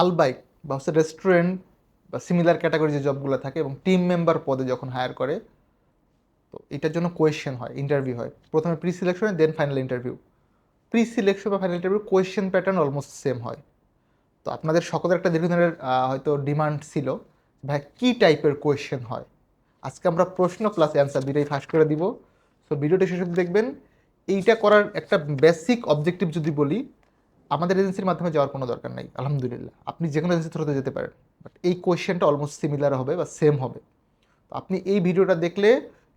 Al Baik বা হচ্ছে restaurant বা সিমিলার ক্যাটাগরি যে জবগুলো থাকে এবং টিম মেম্বার পদে যখন হায়ার করে, তো এটার জন্য কোয়েশ্চেন হয় ইন্টারভিউ হয়। প্রথমে pre selection then final interview pre selection বা final interview question pattern almost same হয়। তো আপনাদের সকলের একটা দীর্ঘদিনের হয়তো ডিমান্ড ছিল ভাই কী টাইপের কোয়েশ্চেন হয়? আজকে আমরা প্রশ্ন প্লাস অ্যান্সার দুটাই ফাঁস করে দিব। সো ভিডিওটা শেষ দেখবেন। এইটা করার একটা বেসিক অবজেক্টিভ যদি বলি আমাদের এজেন্সির মাধ্যমে যাওয়ার কোনো দরকার নাই, আলহামদুলিল্লাহ। আপনি যে কোনো এজেন্সি থ্রুতে যেতে পারেন বাট এই কোয়েশ্চেনটা অলমোস্ট সিমিলার হবে বা সেম হবে। তো আপনি এই ভিডিওটা দেখলে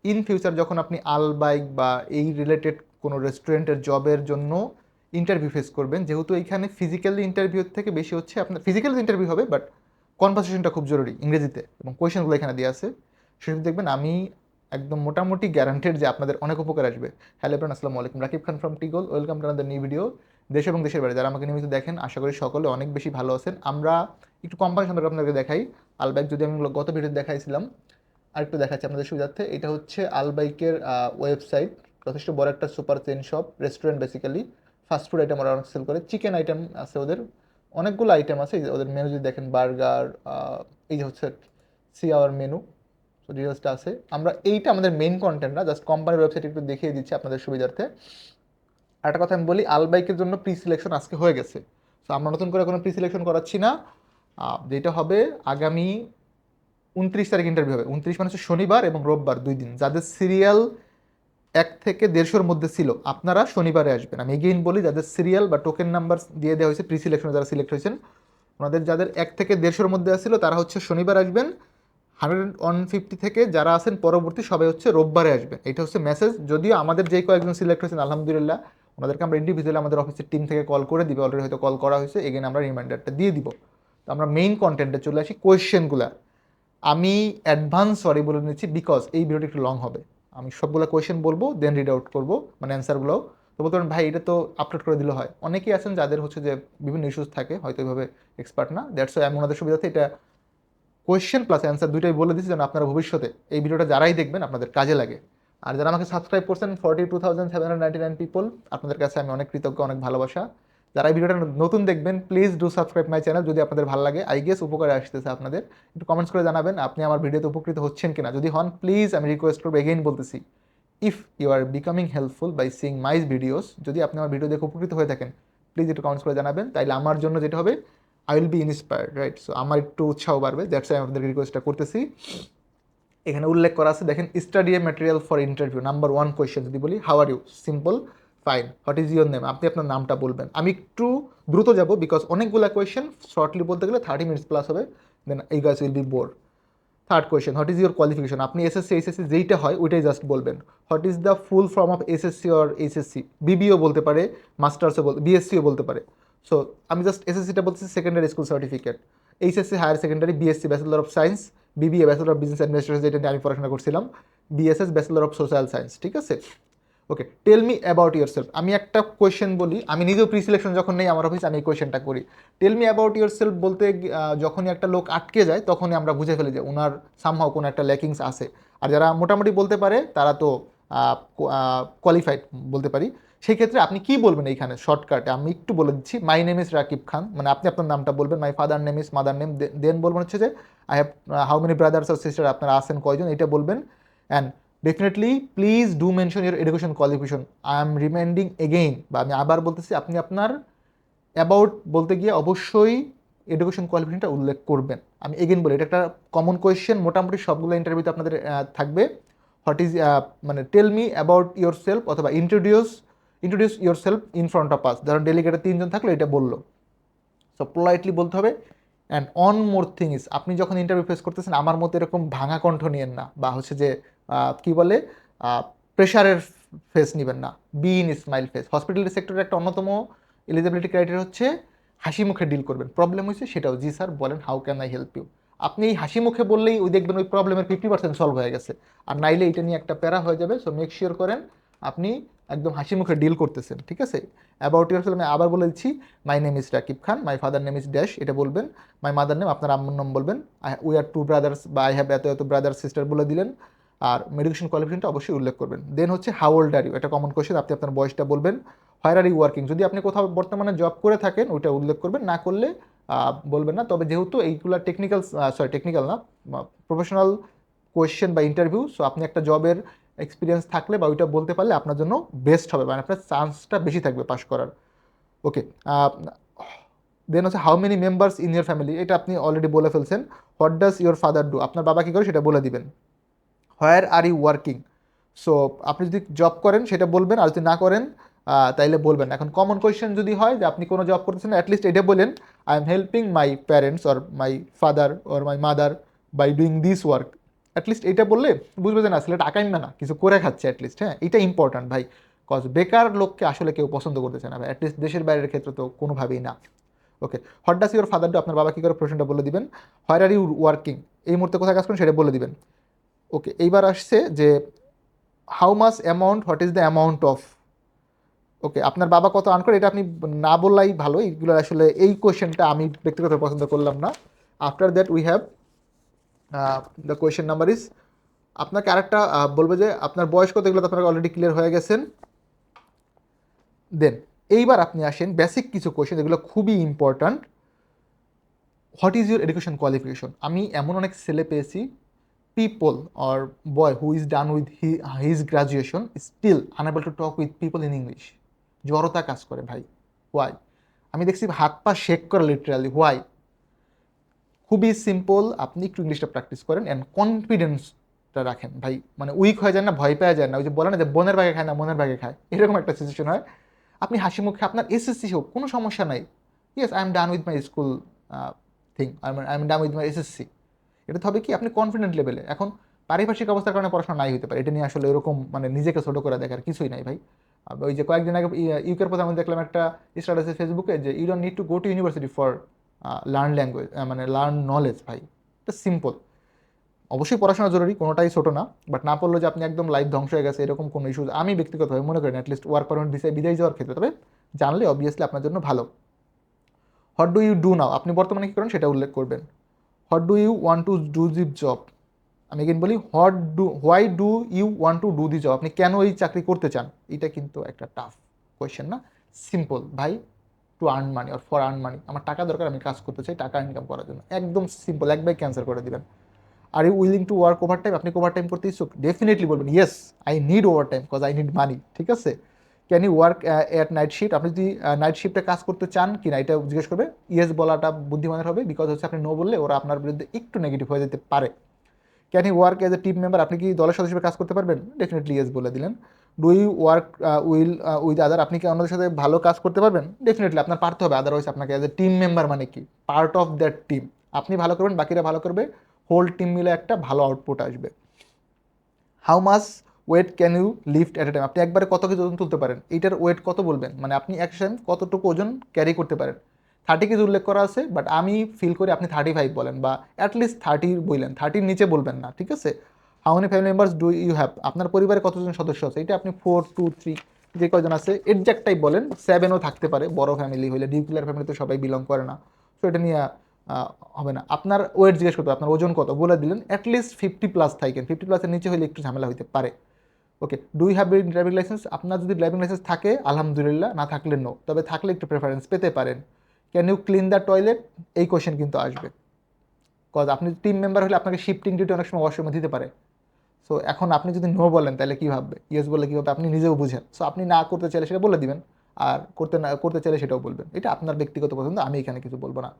ইন ফিউচার যখন আপনি আল বাইক বা এই রিলেটেড কোনো রেস্টুরেন্টের জবের জন্য ইন্টারভিউ ফেস করবেন, যেহেতু এইখানে ফিজিক্যালি ইন্টারভিউর থেকে বেশি হচ্ছে আপনার ফিজিক্যাল ইন্টারভিউ হবে বাট কনভারসেশনটা খুব জরুরি ইংরেজিতে এবং কোয়েশনগুলো এখানে দিয়ে আছে। সেটা দেখবেন আমি একদম মোটামুটি গ্যারান্টেড যে আপনাদের অনেক উপকার আসবে। হ্যালো এভরিওয়ান আসসালামু আলাইকুম। Rakib Khan from টিগল welcome to another new video দেশ এবং দেশের বাইরে। যারা আমাকে নিয়মিত দেখেন, আশা করি সকলে অনেক বেশি ভালো আছেন। আমরা একটু কোম্পানি সম্পর্কে আপনাদেরকে দেখাই। আলবাইক যদি আমি গত ভিডিওতে দেখাইছিলাম, আরেকটু দেখাচ্ছি আপনাদের সুবিধার্থে। এটা হচ্ছে আলবাইকের ওয়েবসাইট যথেষ্ট বড় একটা super chain shop restaurant basically fast food item ওরা অনেক সেল করে। চিকেন আইটেম আছে ওদের। অনেকগুলো আইটেম আছে। ওদের মেনু যদি দেখেন বার্গার এই যে হচ্ছে সি আওয়ার মেনু তো ডিটেলসটা আছে। আমরা এইটা আমাদের মেন কন্টেন্ট না জাস্ট কোম্পানির ওয়েবসাইট একটু দেখিয়ে দিচ্ছি আপনাদের সুবিধার্থে। একটা কথা আমি বলি, আলবাইকের জন্য প্রি সিলেকশন আজকে হয়ে গেছে। তো আমরা নতুন করে কোনো প্রি সিলেকশন করাচ্ছি না। যেটা হবে আগামী উনত্রিশ তারিখ ইন্টারভিউ হবে। উনত্রিশ মানে হচ্ছে শনিবার এবং রোববার দুই দিন। যাদের সিরিয়াল এক থেকে দেড়শোর মধ্যে ছিল, আপনারা শনিবারে আসবেন। আমি এগেইন বলি, যাদের সিরিয়াল বা টোকেন নাম্বার দিয়ে দেওয়া হয়েছে প্রি সিলেকশনে যারা সিলেক্ট হয়েছেন, ওনাদের যাদের এক থেকে দেড়শোর মধ্যে আসছিল তারা হচ্ছে শনিবার আসবেন। হান্ড্রেড ওয়ান ফিফটি থেকে যারা আছেন, পরবর্তী সবাই হচ্ছে রোববারে আসবেন। এটা হচ্ছে মেসেজ যদিও আমাদের যেই কয়েকজন সিলেক্ট হয়েছেন, আলহামদুলিল্লাহ ওনাদেরকে আমরা ইন্ডিভিজুয়ালি আমাদের অফিসের টিম থেকে কল করে দিবে অলরেডি হয়তো কল করা হয়েছে এগেন আমরা রিমাইন্ডারটা দিয়ে দিব। তো আমরা মেইন কন্টেন্টে চলে আসি কোয়েশ্চেনগুলো আমি অ্যাডভান্স সরি বলে নিচ্ছি বিকজ এই ভিডিওটা একটু লং হবে। আমি সবগুলো কোয়েশ্চেন বলব দেন রিড আউট করব মানে অ্যান্সারগুলো তো বলতে পারেন, ভাই, এটা তো আপলোড করে দিলে হয়। অনেকেই আছেন যাদের হচ্ছে যে বিভিন্ন ইস্যুস থাকে, হয়তো এইভাবে এক্সপার্ট না। দ্যাটস আমি ওনাদের সুবিধাতে এটা কোয়েশ্চেন প্লাস অ্যান্সার দুইটাই বলে দিচ্ছি, যেন আপনারা ভবিষ্যতে এই ভিডিওটা যারাই দেখবেন, আপনাদের কাজে লাগে। আর যারা আমাকে সাবস্ক্রাইব করছেন forty two thousand seven hundred ninety nine people আপনাদের কাছে আমি অনেক কৃতজ্ঞ, অনেক ভালোবাসা। যারা এই ভিডিওটা নতুন দেখবেন please do subscribe my channel যদি আপনাদের ভালো লাগে। আই গেস উপকারে আসতেছে আপনাদের। একটু কমেন্টস করে জানাবেন, আপনি আমার ভিডিওতে উপকৃত হচ্ছেন কিনা। যদি হন প্লিজ আমি রিকোয়েস্ট করব এগেইন বলতেছি if you are becoming helpful by seeing my videos যদি আপনি আমার ভিডিও দেখে উপকৃত হয়ে থাকেন প্লিজ একটু কমেন্টস করে জানাবেন। তাইলে আমার জন্য যেটা হবে I will be inspired right so আমার একটু উৎসাহ বাড়বে। দ্যাটস আমি আপনাদের রিকোয়েস্টটা করতেছি। এখানে উল্লেখ করা আছে, দেখেন study a material for interview number one question যদি বলি how are you simple fine what is your name আপনি আপনার নামটা বলবেন। আমি একটু দ্রুত যাব বিকজ অনেকগুলো কোয়েশ্চেন শর্টলি বলতে গেলে থার্টি মিনিটস প্লাস হবে দেন এই গাছ will be bore third question what is your qualification আপনি এসএসসি এইচএসসি যেইটা হয়, ওইটাই জাস্ট বলবেন। What is the full form of SSC or HSC বিবিও বলতে পারে মাস্টার্সও বল বিএসসিও বলতে পারে। সো আমি জাস্ট এসএসসিটা বলছি secondary school certificate HSC higher secondary BSc bachelor of science BBA bachelor of business administration যেটা নিয়ে আমি পড়াশোনা করছিলাম BSS bachelor of social science ঠিক আছে? Okay tell me about yourself আমি একটা কোয়েশ্চেন বলি, আমি নিজেও প্রি সিলেকশন যখন নেই আমার অফিস আমি এই কোয়েশ্চেনটা করি। Tell me about yourself বলতে যখনই একটা লোক আটকে যায়, তখনই আমরা বুঝে ফেলি যে ওনার সামহাও কোনো একটা ল্যাকিংস আছে। আর যারা মোটামুটি বলতে পারে, তারা তো কোয়ালিফাইড বলতে পারি। সেই ক্ষেত্রে আপনি কি বলবেন এইখানে? শর্টকাটে আমি একটু বলে দিচ্ছি। My name is Rakib Khan মানে আপনি আপনার নামটা বলবেন। My father name is mother name then বলবেন হচ্ছে যে I have how many brothers R sister আপনারা আছেন, কয়জন, এটা বলবেন। And definitely please do mention your education qualification I am reminding again বা আমি আবার বলতেছি, আপনি আপনার অ্যাবাউট বলতে গিয়ে অবশ্যই এডুকেশন কোয়ালিফিকেশনটা উল্লেখ করবেন। আমি এগেইন বলি, এটা একটা কমন কোয়েশ্চেন মোটামুটি সবগুলো ইন্টারভিউতে আপনাদের থাকবে। হোয়াট ইজ মানে tell me about yourself অথবা introduce introduce yourself in front of us ধরুন ডেলিগেটে তিনজন থাকলে, এটা বলল। সো পোলাইটলি বলতে হবে। And one more thing is আপনি যখন ইন্টারভিউ ফেস করতেছেন, আমার মতো এরকম ভাঙা কণ্ঠ নিয়েন না। বা হচ্ছে যে কি বলে? প্রেশারের ফেস নেবেন না। Be in smile face hospital সেক্টরের একটা অন্যতম এলিজিবিলিটি ক্রাইটেরিয়া হচ্ছে, হাসি মুখে ডিল করবেন। প্রবলেম হয়েছে সেটাও। জি স্যার, বলেন how can I help you আপনি এই হাসি মুখে বললেই ওই দেখবেন ওই প্রবলেমের ফিফটি পার্সেন্ট সলভ হয়ে গেছে। আর নাইলে এটা নিয়ে একটা প্যারা হয়ে যাবে। সো মেক শিওর করেন, আপনি একদম হাসি মুখে ডিল করতেছেন, ঠিক আছে? অ্যাবাউট ইয়ার আমি আবার বলে দিচ্ছি my name is Rakib Khan my father name is dash এটা বলবেন। মাই মাদার নেম আপনার আম্মুর নাম বলবেন। I we are two brothers বা আই হ্যাভ এত এত ব্রাদার সিস্টার বলে দিলেন। আর মেডিকেশন কোয়ালিফিকেশনটা অবশ্যই উল্লেখ করবেন। দেন হচ্ছে হাউ ওল্ড আর ইউ এটা কমন কোয়েশ্চেন আপনি আপনার বয়সটা বলবেন। হোয়ার আর ইউ ওয়ার্কিং যদি আপনি কোথাও বর্তমানে জব করে থাকেন, ওইটা উল্লেখ করবেন। না করলে বলবেন না। তবে যেহেতু এইগুলা টেকনিক্যাল সরি টেকনিক্যাল না প্রফেশনাল কোয়েশ্চেন বা ইন্টারভিউ সো আপনি একটা জবের এক্সপিরিয়েন্স থাকলে বা ওইটা বলতে পারলে আপনার জন্য বেস্ট হবে মানে আপনার চান্সটা বেশি থাকবে পাস করার। ওকে দেন হচ্ছে how many members in your family এটা আপনি অলরেডি বলে ফেলছেন। What does your father do আপনার বাবা কী করে সেটা বলে দিবেন। Where are you working so আপনি যদি জব করেন, সেটা বলবেন, আর যদি না করেন তাইলে বলবেন। এখন কমন কোয়েশ্চেন যদি হয় যে আপনি কোনো জব করতেছেন অ্যাটলিস্ট এটা বলেন I am helping my parents or my father or my mother by doing this work at least এটা বললে বুঝবে যে না ছেলেটা আকাইমে না কিছু করে খাচ্ছে অ্যাটলিস্ট হ্যাঁ? এটা ইম্পর্ট্যান্ট ভাই কজ বেকার লোককে আসলে কেউ পছন্দ করতেছে না ভাই অ্যাটলিস্ট দেশের বাইরের ক্ষেত্রে তো কোনোভাবেই না। Okay what does your father do আপনার বাবা কী করে প্রশ্নটা বলে দিবেন? হোয়ার আর ইউ ওয়ার্কিং এই মুহূর্তে কোথায় কাজ করেন সেটা বলে দিবেন। ওকে এইবার আসছে যে how much amount what is the amount of okay আপনার বাবা কত আর্ন করে, এটা আপনি না বললাই ভালো এইগুলো আসলে এই কোয়েশ্চেনটা আমি ব্যক্তিগত পছন্দ করলাম না। After that we have the question number is আপনাকে আরেকটা বলবে যে আপনার বয়স কত এগুলো আপনারা অলরেডি ক্লিয়ার হয়ে গেছেন। দেন এইবার আপনি আসেন বেসিক কিছু কোয়েশ্চেন যেগুলো খুবই important what is your education qualification আমি এমন অনেক ছেলে পেয়েছি people or boy who is done with he his graduation still unable to talk with people in English জড়তা কাজ করে ভাই। হোয়াই আমি দেখছি হাত পা শেক করে লিটারালি হোয়াই খুবই সিম্পল আপনি একটু ইংলিশটা প্র্যাকটিস করেন অ্যান্ড কনফিডেন্সটা রাখেন। ভাই মানে উইক হয়ে যায় না, ভয় পাওয়া যায় না। ওই যে বলে না যে, বোনের ভাগে খায় না, মনের ভাগে খায়। এরকম একটা সিচুয়েশন হয়। আপনি হাসি মুখে, আপনার এসএসসি হোক, কোনো সমস্যা নাই। Yes I am done with my school thing I am done with my SSC এটা হবে কি, আপনি কনফিডেন্ট লেভেলে এখন পারিপার্শ্বিক অবস্থার কারণে পড়াশোনা নাই হতে পারে। এটা নিয়ে আসলে এরকম মানে নিজেকে ছোটো করে দেখার কিছুই নাই ভাই। ওই যে কয়েকদিন আগে ইউকের আমি দেখলাম একটা স্ট্যাটাসে ফেসবুকে যে you don't need to go to university for learn language মানে লার্ন নলেজ ভাই। এটা সিম্পল অবশ্যই পড়াশোনা জরুরি, কোনোটাই ছোটো না বাট না পড়লে যে আপনি একদম লাইফ ধ্বংস হয়ে গেছে, এরকম কোনো ইস্যু আমি ব্যক্তিগতভাবে মনে করি অ্যাটলিস্ট ওয়ার্ক পারমিট ভিসায় বিদায় যাওয়ার ক্ষেত্রে। তবে জানলে অবভিয়াসলি আপনার জন্য ভালো। What do you do now আপনি বর্তমানে কী করেন সেটা উল্লেখ করবেন। What do you want to do the job আমি এগেন বলি what do why do you want to do the job আপনি কেন এই চাকরি করতে চান? এটা কিন্তু একটা টাফ কোয়েশ্চেন না? সিম্পল ভাই to earn money or for earn money আমার টাকা দরকার, আমি কাজ করতে চাই, টাকা ইনকাম করার জন্য। একদম সিম্পল এক বাই ক্যান্সেল করে দিবেন are you willing to work overtime আপনি ওভার টাইম করতে ইচ্ছুক? ডেফিনেটলি বলবেন yes I need overtime cause I need money ঠিক আছে? Can you work at night shift আপনি যদি নাইট শিফটে কাজ করতে চান কি না, এটা জিজ্ঞেস করবে। ইয়েস বলাটা বুদ্ধিমানের হবে বিকজ হচ্ছে আপনি নো বললে ওরা আপনার বিরুদ্ধে একটু নেগেটিভ হয়ে যেতে পারে। Can you work as a team member আপনি কি দলের সদস্য কাজ করতে পারবেন? ডেফিনেটলি ইয়েস বলে দিলেন। Do you work well with other আপনি কি অন্যদের সাথে ভালো কাজ করতে পারবেন? ডেফিনেটলি আপনার পারতে হবে আদারওয়াইজ আপনাকে এজ এ টিম মেম্বার মানে কি? পার্ট অফ দ্যাট টিম আপনি ভালো করবেন, বাকিরা ভালো করবে হোল টিম মিলে একটা ভালো আউটপুট আসবে। How much weight can you lift at a time আপনি একবারে কত কেজি ওজন তুলতে পারেন? এইটার ওয়েট কত বলবেন? মানে আপনি একসাথে কতটুকু ওজন ক্যারি করতে পারেন? থার্টি কেজি উল্লেখ করা আছে বাট আমি ফিল করি আপনি থার্টি ফাইভ বলেন, বা অ্যাটলিস্ট থার্টি বললেন থার্টির নিচে বলবেন না, ঠিক আছে? How many family members do you have আপনার পরিবারে কতজন সদস্য আছে? এটা আপনি ফোর টু থ্রি যে কজন আছে এক্সাক্টটাই বলেন সেভেনও থাকতে পারে। বড় ফ্যামিলি হলে নিউক্লিয়ার ফ্যামিলি তো সবাই বিলং করে না। সো এটা নিয়ে হবে না। আপনার ওয়েট জিজ্ঞেস করতে আপনার ওজন কত? বলে দিলেন অ্যাটলিস্ট ফিফটি প্লাস থাকেন। ফিফটি প্লাসের নিচে হলে একটু ঝামেলা হতে পারে। Okay do have driving licence আপনার যদি ড্রাইভিং লাইসেন্স থাকে, আলহামদুলিল্লাহ, না থাকলে নো তবে থাকলে একটু প্রেফারেন্স পেতে পারেন। Can you clean the toilet এই কোয়েশ্চেন কিন্তু আসবে। কজ আপনি টিম মেম্বার হলে আপনাকে শিফটিং ডিউটি অনেক সময় ওয়াশরুমে দিতে পারে। সো এখন আপনি যদি নো বলেন, তাহলে কী ভাববে? ইয়েস বললে কী হবে আপনি নিজেও বুঝেন। সো আপনি না করতে চাইলে সেটা বলে দিবেন। আর করতে না, করতে চাইলে সেটাও বলবেন। এটা আপনার ব্যক্তিগত পছন্দ, আমি এখানে কিছু বলব না।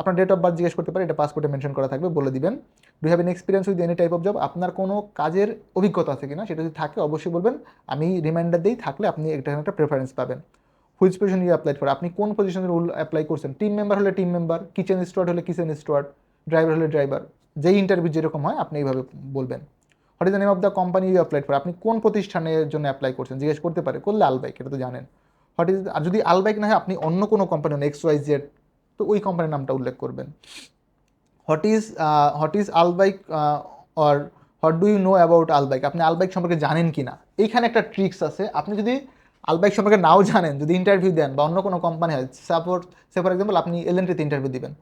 আপনার ডেট অফ বার্থ জিজ্ঞেস করতে পারে এটা পাসপোর্টে মেনশন করা থাকবে, বলে দিবেন। Do have an experience with any type of job আপনার কোনো কাজের অভিজ্ঞতা আছে কিনা, সেটা যদি থাকে, অবশ্যই বলবেন। আমি রিমাইন্ডার দিই থাকলে আপনি এটা একটা প্রেফারেন্স পাবেন। হুইচ পজিশন ইউ অ্যাপ্লাই করে আপনি কোন পজিশনে রুল অ্যাপ্লাই করছেন? টিম মেম্বার হলে টিম মেম্বার কিচেন স্টুয়ার্ড হলে কিচেন স্টুয়ার্ড ড্রাইভার হলে ড্রাইভার যেই ইন্টারভিউ যেরকম হয়, আপনি এইভাবে বলবেন। What is the name of the company you apply for আপনি কোন প্রতিষ্ঠানের জন্য অ্যাপ্লাই করছেন? জিজ্ঞেস করতে পারে। করলে আলবাইক এটা তো জানেন। হোয়াট ইজ আর যদি আলবাইক না হয়, আপনি অন্য কোনো কোম্পানি এক্স ওয়াই জেড তো ওই কোম্পানির নামটা উল্লেখ করবেন। What is what is Albaik or what do you know about Albaik আপনি আলবাইক সম্পর্কে জানেন কি না? এইখানে একটা ট্রিক্স আছে। আপনি যদি আলবাইক সম্পর্কে নাও জানেন, যদি ইন্টারভিউ দেন বা অন্য কোনো কোম্পানি হয় সাপোর্ট সে ফর এক্সাম্পল আপনি এল এন এলএনটিতে ইন্টারভিউ দিবেন।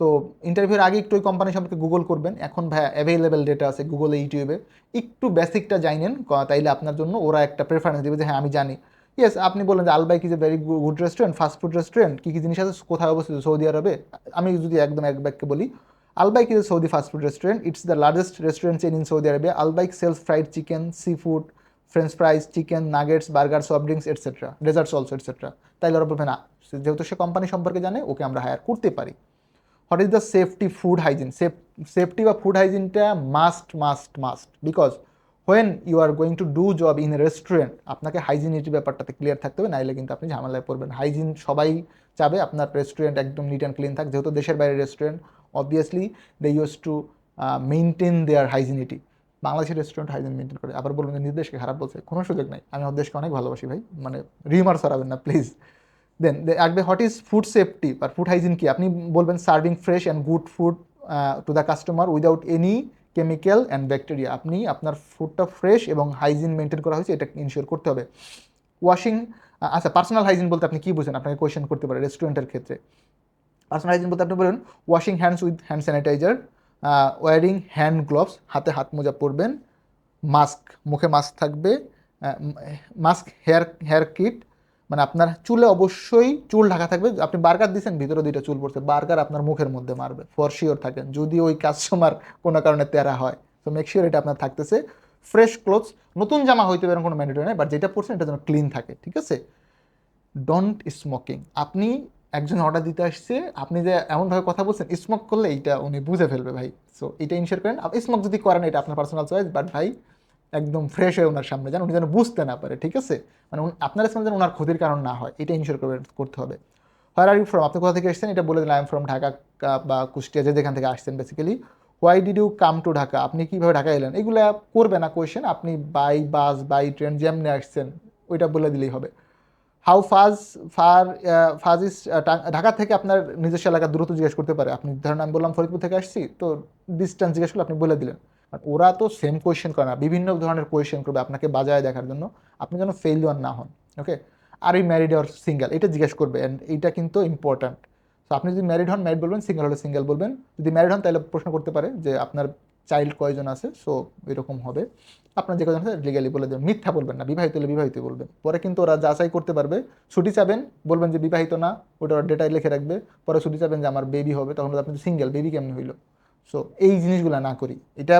তো ইন্টারভিউর আগে একটু ওই কোম্পানি সম্পর্কে গুগল করবেন। এখন ভাই অ্যাভেলেবেল ডেটা আছে গুগলে ইউটিউবে একটু বেসিকটা জানেন তাইলে আপনার জন্য ওরা একটা প্রেফারেন্স দেবে যে হ্যাঁ আমি জানি। ইয়েস আপনি বললেন যে Albaik is a very good restaurant fast food restaurant কী কী জিনিস আছে? কোথায় অবস্থিত? সৌদি আরবে? আমি যদি একদম এক বাক্যে বলি Albaik is Saudi fast food restaurant it's the largest restaurant chain in Saudi আরবে। Albaik sells fried chicken seafood French fries chicken nuggets burger soft drinks etcetera desserts also etcetera তাইলে ওরা বলবে, না যেহেতু সে কোম্পানি সম্পর্কে জানে, ওকে আমরা হায়ার করতে পারি। What is the safety food hygiene safe safety বা food হাইজিনটা must must must because when you are going to do job in a restaurant আপনাকে হাইজিনিটির ব্যাপারটাতে ক্লিয়ার থাকতে হবে, নাইলে কিন্তু আপনি ঝামেলায় পড়বেন হাইজিন সবাই চাবে আপনার রেস্টুরেন্ট একদম নিট অ্যান্ড ক্লিন থাক। যেহেতু দেশের বাইরে restaurant obviously they use to maintain their hygienity বাংলাদেশের রেস্টুরেন্ট হাইজিন মেনটেন করে। আবার বলবেন নির্দেশকে খারাপ বলছে, কোনো সুযোগ নাই। আমি ওর অনেক ভালোবাসি ভাই। মানে রিমার সরাবেন না প্লিজ দেন আসবে হোয়াট ইজ ফুড সেফটি আর ফুড হাইজিন কি? আপনি বলবেন serving fresh and good food to the customer without any chemical and bacteria. আপনি আপনার ফুডটা ফ্রেশ এবং হাইজিন মেনটেন করা হয়েছে, এটা ইনশিওর করতে হবে। ওয়াশিং আচ্ছা পার্সোনাল হাইজিন বলতে আপনি কী বুঝেন? আপনাকে কোয়েশ্চেন করতে পারে রেস্টুরেন্টের ক্ষেত্রে। পার্সোনাল হাইজিন বলতে আপনি বলেন, washing hands with hand sanitiser wearing hand gloves, হাতে হাত মোজা পরবেন, মাস্ক, মুখে মাস্ক থাকবে মাস্ক, হেয়ার হেয়ার কিট মানে আপনার চুলে অবশ্যই চুল ঢাকা থাকবে। আপনি বার্গার দিচ্ছেন ভিতরে দুইটা চুল পড়ছে, বার্গার আপনার মুখের মধ্যে মারবে ফর শিওর থাকেন। যদি ওই কাস্টমার কোনো কারণে তেরা হয় তো মেক শিওর এটা আপনার থাকতেছে। ফ্রেশ ক্লোথস নতুন জামা হইতে পারেন কোনো ম্যান্ডেটরি নেই বাট যেটা পড়ছেন এটা যেন ক্লিন থাকে, ঠিক আছে? ডোন্ট স্মোকিং আপনি একজন অর্ডার দিতে আসছে, আপনি যে এমনভাবে কথা বলছেন স্মোক করলে এইটা উনি বুঝে ফেলবে ভাই। সো এটা ইনশিওর করেন। স্মোক যদি করেন, এটা আপনার পার্সোনাল চয়েস বাট ভাই একদম ফ্রেশ হয়ে ওনার সামনে, যান উনি যেন বুঝতে না পারে, ঠিক আছে? মানে আপনার সামনে যেন ওনার ক্ষতির কারণ না হয়, এটা ইনশিওর করবে, করতে হবে। হোয়ার আর ইউ ফ্রম আপনি কোথা থেকে এসেছেন? এটা বলে দিলাম আই এম ফ্রম ঢাকা বা কুষ্টিয়া, যে যেখান থেকে আসছেন basically why did you come to Dhaka? আপনি কীভাবে ঢাকা এলেন? এগুলো করবে না কোয়েশ্চেন আপনি বাই বাস বাই ট্রেন যেমনি আসছেন, ওইটা বলে দিলেই হবে। হাউ ফাজ ফার ফাজ ইস ঢাকা থেকে আপনার নিজস্ব এলাকার দূরত্ব জিজ্ঞেস করতে পারে। আপনি, ধরেন আমি বললাম ফরিদপুর থেকে আসছি, তো ডিস্টেন্স জিজ্ঞেস করলে আপনি বলে দিলেন। ওরা তো সেম কোয়েশ্চেন করে না, বিভিন্ন ধরনের কোয়েশ্চেন করবে আপনাকে বাজায় দেখার জন্য। আপনি যেন ফেইলিওর না হন okay are you married or single এটা জিজ্ঞেস করবে অ্যান্ড এইটা কিন্তু ইম্পর্ট্যান্ট তো আপনি যদি ম্যারিড হন ম্যারিড বলবেন সিঙ্গেল হলে সিঙ্গেল বলবেন। যদি ম্যারিড হন, তাহলে প্রশ্ন করতে পারে যে আপনার চাইল্ড কয়জন আছে সো এরকম হবে। আপনার যে কজন আছে লিগালি বলে দেবেন। মিথ্যা বলবেন না, বিবাহিত হলে বিবাহিত বলবেন। পরে কিন্তু ওরা যাচাই করতে পারবে। ছুটি চাবেন, বলবেন যে বিবাহিত না, ওটা ওরা ডেটায় লিখে রাখবে। পরে ছুটি চাবেন যে আমার বেবি হবে, তখন আপনি সিঙ্গেল বেবি কেমন হইল? সো এই জিনিসগুলো না করি। এটা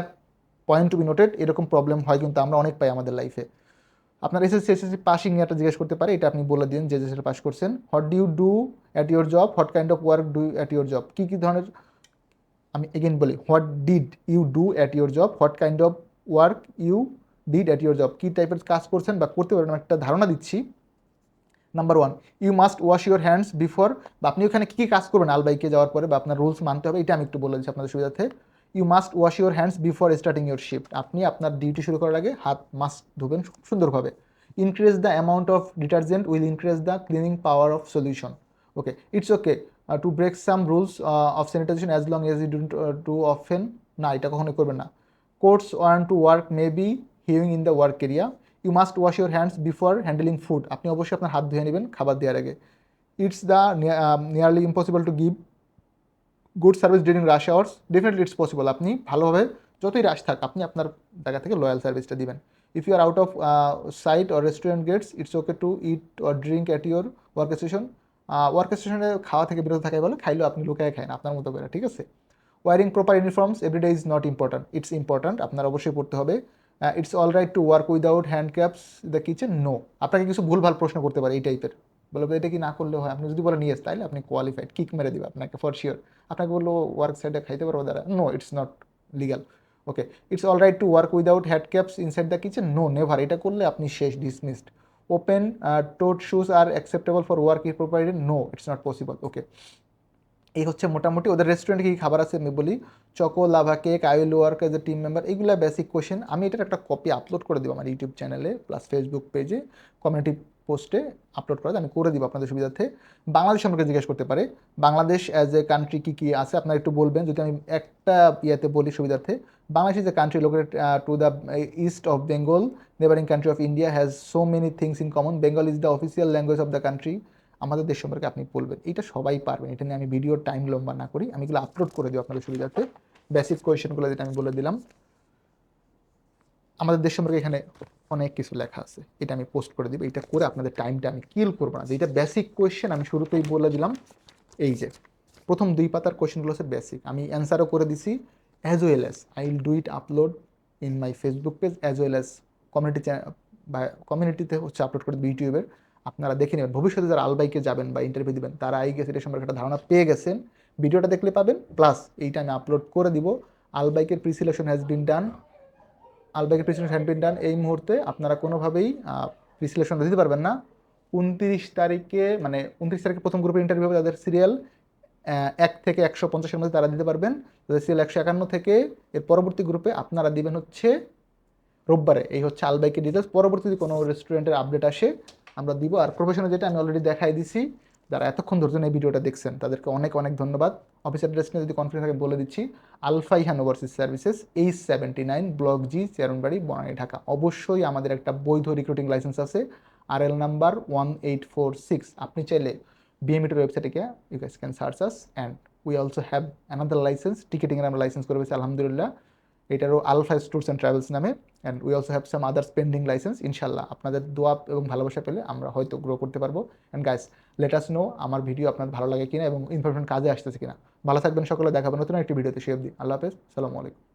পয়েন্ট টু বি নোটেড এরকম প্রবলেম হয় কিন্তু আমরা অনেক পাই আমাদের লাইফে আপনার এসএসসি এসএসসি পাসিং এটা জিজ্ঞেস করতে পারে, এটা আপনি বলে দিন যে যে সেটা পাস করছেন। What do you do at your job what kind of work do at your job কী কী ধরনের, আমি এগেন বলি what did you do at your job what kind of work you did at your job কী টাইপের কাজ করছেন বা করতে পারেন একটা ধারণা দিচ্ছি। Number one you must wash your hands before বা আপনি ওখানে কী কী কাজ করবেন? আলবাইকে যাওয়ার পরে বা আপনার রুলস মানতে হবে, এটা আমি একটু বলে দিচ্ছি আপনাদের সুবিধার্থে। You must wash your hands before starting your shift আপনি আপনার ডিউটি শুরু করার আগে হাত মাস্ক ধুবেন সুন্দরভাবে। Increase the amount of detergent will increase the cleaning power of solution okay it's okay to break some rules of sanitisation as long as you don't too often না, এটা কখনোই করবেন না। Course one to work may be hewing in the work area you must wash your hands before handling food আপনি অবশ্যই আপনার হাত ধুয়ে নেবেন খাবার দেওয়ার আগে। It's the nearly impossible to give good service during rush hours definitely it's possible আপনি ভালোভাবে যতই রাশ থাক, আপনি আপনার জায়গা থেকে লয়াল সার্ভিসটা দিবেন। If you are out of site or restaurant gates it's okay to eat or drink at your work station work স্টেশনে খাওয়া থেকে বিরত থাকাই বলে, খাইলেও আপনি লুকায় খান আপনার মতো করে, ঠিক আছে? Wearing proper uniforms everyday is not important it's important আপনার অবশ্যই পড়তে হবে। It's all right to work without hand caps the kitchen no আপনাকে কিছু ভুলভাল প্রশ্ন করতে পারে এই টাইপের বলব, এটা কি না করলে হয়? আপনি যদি বলেন ইয়েস তাহলে আপনি কোয়ালিফাইড কিক মেরে দিবে আপনাকে ফর শিওর আপনাকে বলল ওয়ার্ক সাইডে খাইতে পারব? দ্বারা no it's not legal okay it's all right to work without head caps inside the kitchen no never এটা করলে আপনি শেষ dismissed open toe shoes are acceptable for work if provided no it's not possible okay এই হচ্ছে মোটামুটি ওদের রেস্টুরেন্টে কী খাবার আছে আমি বলি। Choco lava cake I will work as a team member এইগুলো বেসিক কোয়েশ্চেন আমি এটার একটা কপি আপলোড করে দেবো আমার ইউটিউব চ্যানেলে প্লাস ফেসবুক পেজে কমিউনিটি পোস্টে আপলোড করে, আমি করে দিব আপনাদের সুবিধার্থে। বাংলাদেশ সম্পর্কে জিজ্ঞেস করতে পারে, বাংলাদেশ অ্যাজ এ কান্ট্রি কী কী আছে? আপনারা একটু বলবেন, যদি আমি একটা ইয়েতে বলি সুবিধার্থে, Bangladesh is a country located to the east of Bengal neighbouring country of India has so many things in common Bengal is the official language of the country আমাদের দেশ সম্পর্কে আপনি বলবেন। এটা সবাই পারবেন, এটা নিয়ে আমি ভিডিও টাইম লম্বা না করি, আমি এগুলো আপলোড করে দিই আপনাদের সুবিধার্থে। বেসিক কোয়েশনগুলো যেটা আমি বলে দিলাম। আমাদের দেশ সম্পর্কে এখানে অনেক কিছু লেখা আছে। এটা আমি পোস্ট করে দিব। এটা করে আপনাদের টাইমটা আমি কিল করব না। যেটা বেসিক কোয়েশ্চেন আমি শুরুতেই বলে দিলাম। এই যে, প্রথম দুই পাতার কোয়েশ্চেনগুলো হচ্ছে বেসিক আমি অ্যান্সারও করে দিছি। As well as I will do it upload in my Facebook page as well as community বা কমিউনিটিতে হচ্ছে আপলোড করে দেবো ইউটিউবের আপনারা দেখে নেবেন। ভবিষ্যতে যারা আলবাইকে যাবেন বা ইন্টারভিউ দেবেন, তারা আই গেছে, এটা সম্পর্কে একটা ধারণা পেয়ে গেছেন। ভিডিওটা দেখলে পাবেন। প্লাস এইটা আমি আপলোড করে দিব। আলবাইকের pre selection has been done আলবাইকের pre selection has done. এই মুহূর্তে আপনারা কোনোভাবেই সিলেকশন দিতে পারবেন না। উনত্রিশ তারিখে মানে উনত্রিশ তারিখে প্রথম গ্রুপে ইন্টারভিউ হবে তাদের সিরিয়াল এক থেকে একশো পঞ্চাশের মধ্যে তারা দিতে পারবেন। তাদের সিরিয়াল একশো একান্ন থেকে এর পরবর্তী গ্রুপে আপনারা দিবেন হচ্ছে রোববারে। এই হচ্ছে আলবাইকে ডিটেলস পরবর্তী যদি কোনো রেস্টুরেন্টের আপডেট আসে, আমরা দিব। আর প্রফেশনাল যেটা আমি অলরেডি দেখাই দিছি যারা এতক্ষণ ধৈর্য এই ভিডিওটা দেখছেন, তাদেরকে অনেক অনেক ধন্যবাদ। অফিস অ্যাড্রেস নিয়ে যদি কনফিডেন্স থাকে বলে দিচ্ছি আলফাই হ্যান overseas services H seventy nine block G Chairmanbari Banani Dhaka অবশ্যই আমাদের একটা বৈধ রিক্রুটিং লাইসেন্স আছে R L number one eight four six আপনি চাইলে বিএমইটির ওয়েবসাইটে গিয়ে you guys can search us and we also have another licence টিকিটিংয়ের আমরা লাইসেন্স করে পেয়েছি আলহামদুলিল্লাহ। এটারও আলফা ট্যুরস অ্যান্ড ট্রাভেলস নামে। And we also have some others pending licence ইনশাল্লাহ আপনাদের দোয়া এবং ভালোবাসা পেলে আমরা হয়তো গ্রো করতে পারব। অ্যান্ড গাইস লেটাস নো আমার ভিডিও আপনার ভালো লাগে কিনা এবং ইনফরমেশন কাজে আসতেছে কিনা। ভালো থাকবেন সকলে দেখাবেন নতুন একটি ভিডিওতে সে অবধি। আল্লাহ হাফেজ, সালামু আলাইকুম।